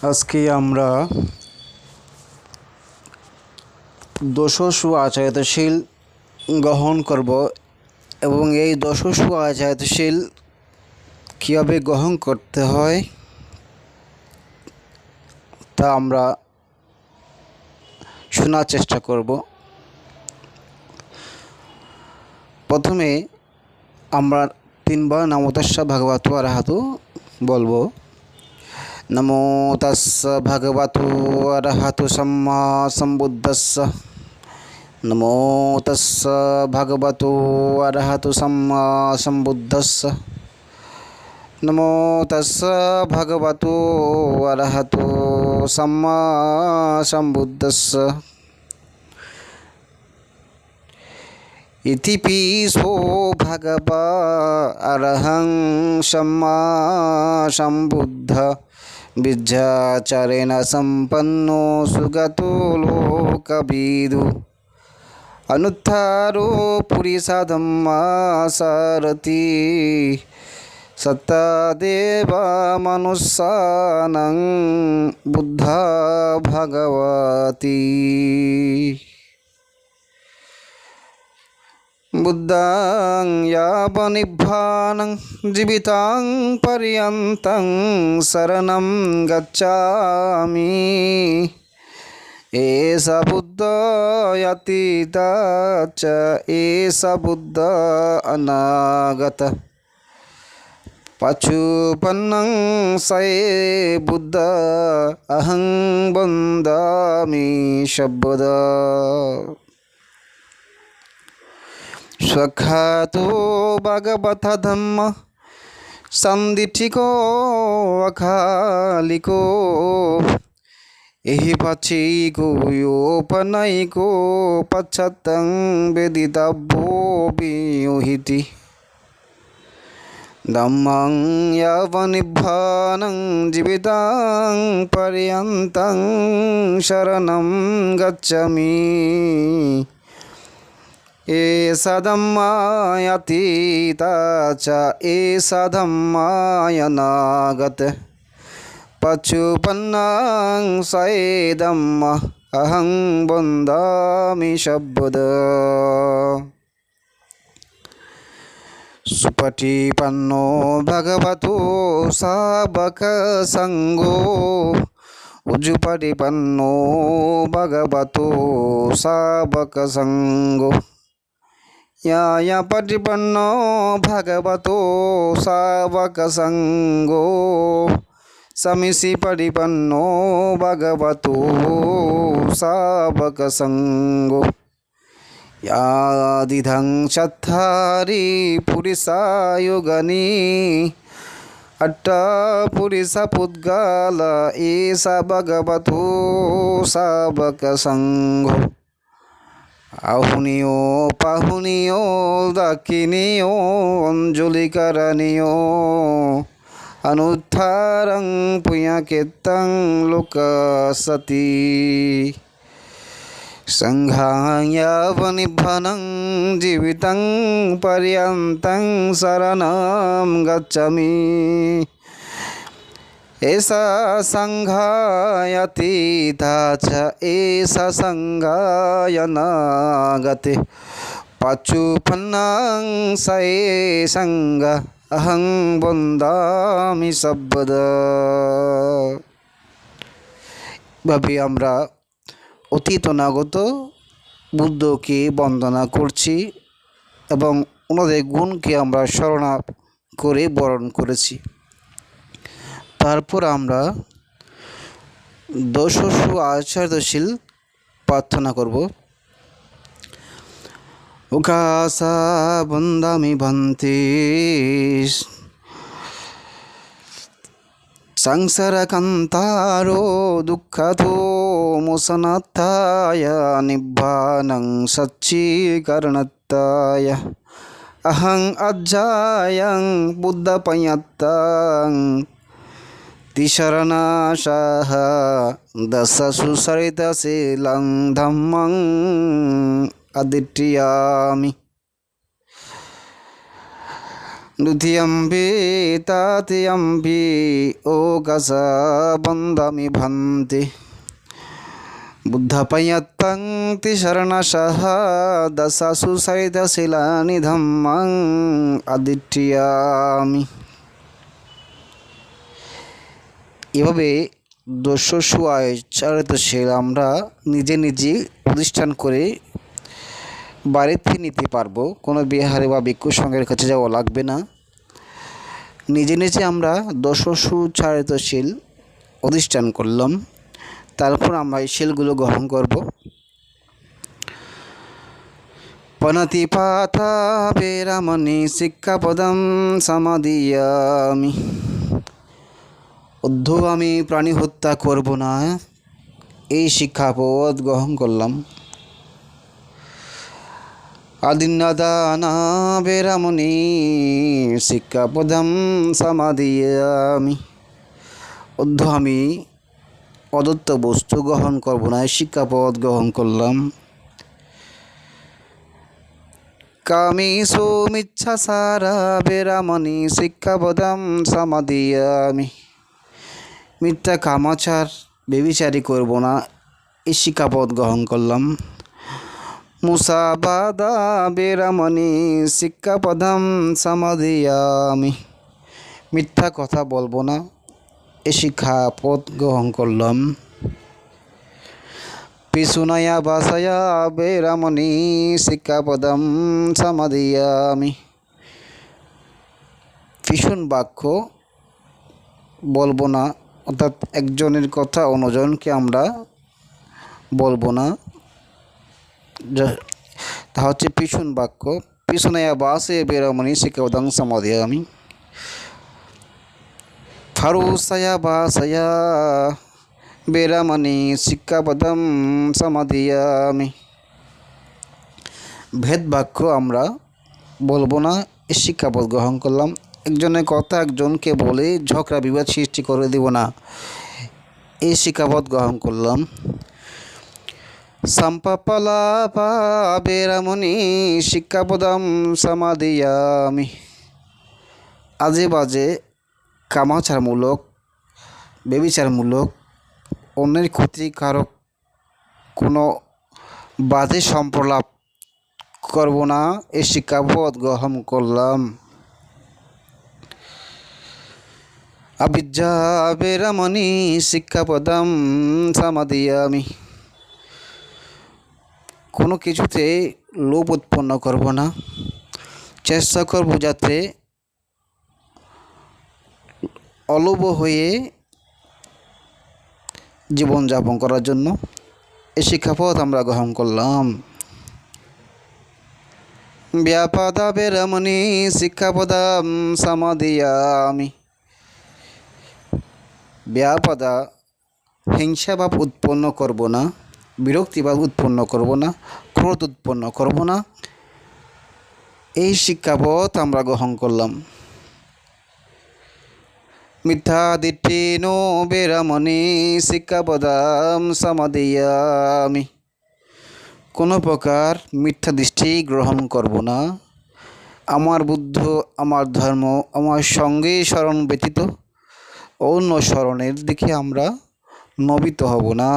আজকে আমরা দশসু আচারিতশীল গ্রহণ করব এবং এই দশসু আচারিতশীল কীভাবে গ্রহণ করতে হয় তা আমরা শোনার চেষ্টা করব। প্রথমে আমরা তিনবার নমতস্য ভগবত আরহাতু বলব। नमो तस्स भगवतो अरहतु सम्मा संबुद्धस्स नमो तस्स भगवतो अरहतु सम्मा संबुद्धस्स नमो तस्स भगवतो अरहतो सम्मा संबुद्धस्स इति पीसो भगवा अरहं सम्मा सम्बुद्ध। విద్యాచరణ సంపన్నో సుగతో లోకబీదు. అనుత్థారో పురి సదమ్మా సారథి. సత్తాదేవా మనుస్సానం బుద్ధ భగవతి. बुद्धां यावनिभ्यानं जीवितां पर्यन्तं शरणं गच्छामि। एष बुद्ध यतीता च एष बुद्ध अनागत। पशुपन्नं सये बुद्ध अहं वन्दामि शब्द সখাতো বাগবথা ধম্ম সন্দিঠিকো অখালিকো এহি পাচিকো ইয়োপনাইকো পচ্ছত্তং বেদিতাভ্যো বিয়োহিতি দম্মং ইয়াবনিভানং জীবিতাং পর্যন্তং শরণং গচ্ছামি एष धम्मायतीता च एष धम्मायनागत पशुपन्नां सैदम् अहं वन्दामि शब्द। सुपटिपन्नो भगवतो सावकसङ्गो उजुपटिपन्नो भगवतो सावकसङ्गो यायापटिपन्नो भगवतो सावकसङ्गो समिसि परिपन्नो भगवतो सावकसङ्गो यादिधं चत्तारि पुरिसायुगनी अट्टपुरिसपुद्गल एष भगवतो सावकसङ्गो আহুনিও পাহুনিও দাকিনিও অঞ্জলিকারানিও অনুদ্ধারং পুয়াকেতং লোকাসতি সংঘায়াবনিভনং জীবিতং পর্যন্তং শরণাম গচ্ছামি এসা সংঘায়তীতা চ এসা সংঘায়নাগতে। পাচুপন্নাং সয়ে সঙ্গ অহং বন্দামি সব্বদ। ভাবে, আমরা অতীতনাগত বুদ্ধকে বন্দনা করছি এবং ওনাদের গুণকে আমরা স্মরণা করে বরণ করেছি। তারপর আমরা দশসু আচার্যশীল প্রার্থনা করব উকাসা বন্দামি ভন্তি সংসারকান্তারো দুঃখতো মোসনাত্থায় নিব্বানং সচ্চীকরণত্তায় अहं अध्यायं बुद्धपयत्तं তিসরণাশাহ দশ সুসরিত শীলং ধম্মং আদিটিয়ামি দ্বিতীয়ম্ভি তাতীয়ম্ভি ও গন্ধমি ভন্তি বুদ্ধপয়ৎপংক্তি শরণশহ দশাসু সৈদশিলানি ধম্মং আদিটিয়ামি এভাবে দস্যু শেল আমরা নিজে নিজে প্রতিষ্ঠান করে বাড়িতে নিতে পারব। কোনো বিহারে বা ভিক্ষু সঙ্গের কাছে যাওয়া লাগবে না। নিজে নিজে আমরা দশসু চারিতশীল প্রতিষ্ঠান করলাম। তারপর আমরা এই শিলগুলো গ্রহণ করব। পনতি পনতিপাতা বেরামণি শিক্ষাপদম সমাদিয়ামি। উদ্ধব আমি প্রাণী হত্যা করব না। এই শিক্ষাপদ গ্রহণ করলাম। আদিন্নদানা বেরামণি শিক্ষাপদম সমাদিয়ামি অধ্য আমি অদত্ত বস্তু গ্রহণ করব না। শিক্ষাপদ গ্রহণ করলাম। কামি মিচ্ছা সারা বেরামণি শিক্ষাপদম সমাদিয়ামি মিথ্যা কামাচার বেবিচারি করব না, এই শিক্ষাপদ গ্রহণ করলাম। মুসাবাদা বেরামণি শিক্ষাপদম সমাদিয়ামি। মিথ্যা কথা বলব না এ শিক্ষাপদ গ্রহণ করলাম। পিছুনায়া বাসায়া বেরামণি শিক্ষাপদম সমাদিয়ামি। ভীষণ বাক্য বলব না অর্থাৎ একজনের কথা অন্যজনকে আমরা বলব না। তা হচ্ছে পিছন বাক্য। পিছনায়া বাসে বেরামণি শিক্ষাপদম সমাদিয়ামি ফারুসায়া বাসায়া বেরামণি শিক্ষাপদম সমাদিয়ামি ভেদ বাক্য আমরা বলব না শিক্ষাপদ গ্রহণ করলাম। একজনের কথা একজনকে বলে ঝগড়া বিবাদ সৃষ্টি করে দেব না। এই শিক্ষাপদ গ্রহণ করলাম। সম্পাপলাপা বেরামণি শিক্ষাপদম সমাদিয়ামি আজে বাজে কামাচারমূলক, বেবিচারমূলক, অন্যের ক্ষতিকারক কোনো বাজে সম্প্রলাপ করব না। এই শিক্ষাবোধ গ্রহণ করলাম। বেরামণি শিক্ষাপদম সামাদিয়ামি। কোনো কিছুতে লোভ উৎপন্ন করব না। চেষ্টা করব যাতে অলোভ হয়ে জীবনযাপন করার জন্য। এই শিক্ষাপথ আমরা গ্রহণ করলাম। ব্যাপাদা বেরমণি শিক্ষাপদাম সমাদিয়ামি। ব্যাপাদা হিংসাভাব উৎপন্ন করব না বিরক্তিভাব উৎপন্ন করব না, ক্রোধ উৎপন্ন করব না। এই শিক্ষাপথ আমরা গ্রহণ করলাম। মিথ্যাদিঠি নো বেরামণি শিক্ষাপদাম সমাদিয়ামি। কোনো প্রকার মিথ্যা দৃষ্টি গ্রহণ করব না। আমার বুদ্ধ, আমার ধর্ম, আমার সঙ্গে স্মরণ ব্যতীত অন্য স্মরণের দিকে আমরা নবিত হব না।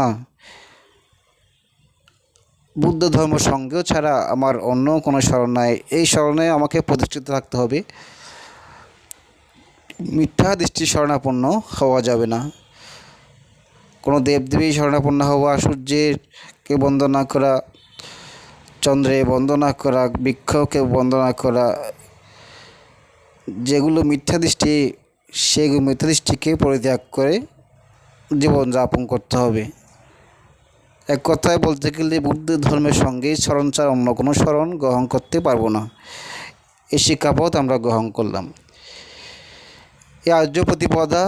বুদ্ধ ধর্ম সঙ্গেও ছাড়া আমার অন্য কোনো স্মরণ নাই। এই স্মরণে আমাকে প্রতিষ্ঠিত থাকতে হবে। মিথ্যা দৃষ্টি শরণাপন্ন হওয়া যাবে না। কোনো দেবদেবী শরণাপন্ন হওয়া সূর্যেরকে বন্দনা করা চন্দ্রে বন্দনা করা বৃক্ষকে বন্দনা করা, যেগুলো মিথ্যা দৃষ্টি সেগুলো মিথ্যা দৃষ্টিকে পরিত্যাগ করে জীবনযাপন করতে হবে। এক কথায় বলতে গেলে বুদ্ধ ধর্মের সঙ্গে স্মরণ ছাড়া অন্য কোনো স্মরণ গ্রহণ করতে পারব না। এই শিক্ষাপথ আমরা গ্রহণ করলাম। এই আর্য প্রতিপদা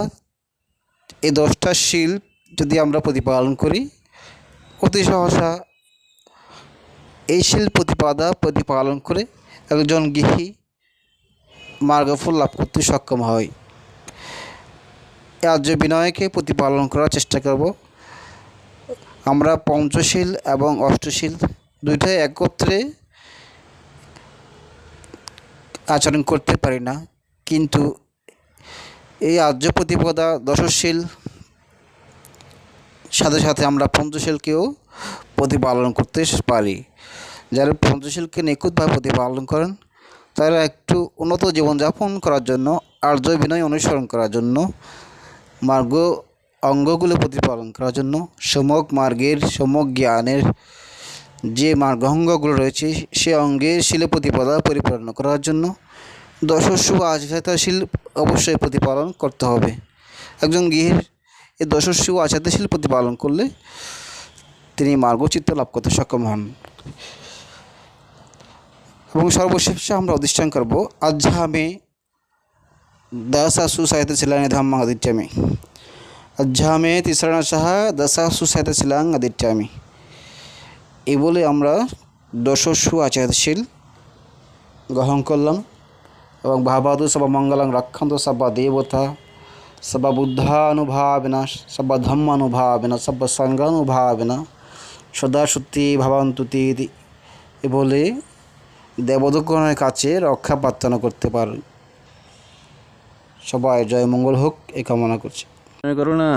এই দশটা শিল যদি আমরা প্রতিপালন করি, অতি সহসা এই শিল প্রতিপাদা প্রতিপালন করে একজন গৃহী মার্গফল লাভ করতে সক্ষম হয়। আর্য বিনয়কে প্রতিপালন করার চেষ্টা করব। আমরা পঞ্চশীল এবং অষ্টশীল দুইটাই একত্রে আচরণ করতে পারি না। কিন্তু এই আর্য প্রতিপদা দশশীল, সাথে সাথে আমরা পঞ্চশীলকেও প্রতিপালন করতে পারি। যারা পঞ্চশীলকে নিখুঁতভাবে প্রতিপালন করেন, তারা একটু উন্নত জীবনযাপন করার জন্য, আর্য বিনয় অনুসরণ করার জন্য মার্গ অঙ্গগুলো প্রতিপালন করার জন্য সমক মার্গের সমক জ্ঞানের যে মার্গ অঙ্গগুলো রয়েছে, সে অঙ্গের শিলে প্রতিপদা পরিপালন করার জন্য দশস্য আচার্যশীল অবশ্যই প্রতিপালন করতে হবে। একজন গৃহের এই দশস্য আচার্যশীল প্রতিপালন করলে তিনি মার্গচিত্ত লাভ করতে সক্ষম হন। এবং সর্বশেষে আমরা অধিষ্ঠান করব আধ্যামে আধ্যামে তিসরণ সাহা দশাসু সাহিত্য শিলাং আদিত্যামি এই বলে আমরা দশস্য আচার্যশীল গ্রহণ করলাম এবং ভাবাদু সবা মঙ্গলাং রক্ষন্ত সবা দেবতা সবা বুদ্ধানুভাবিনা সবা ধম্মানুভাবিনা সবা সংঘানুভাবিনা সদা সত্যি ভাবান্তুতি এ বলে দেবদগণের কাছে রক্ষা প্রার্থনা করতে পারেন সবাই জয় মঙ্গল হোক এই কামনা করছি। করো না?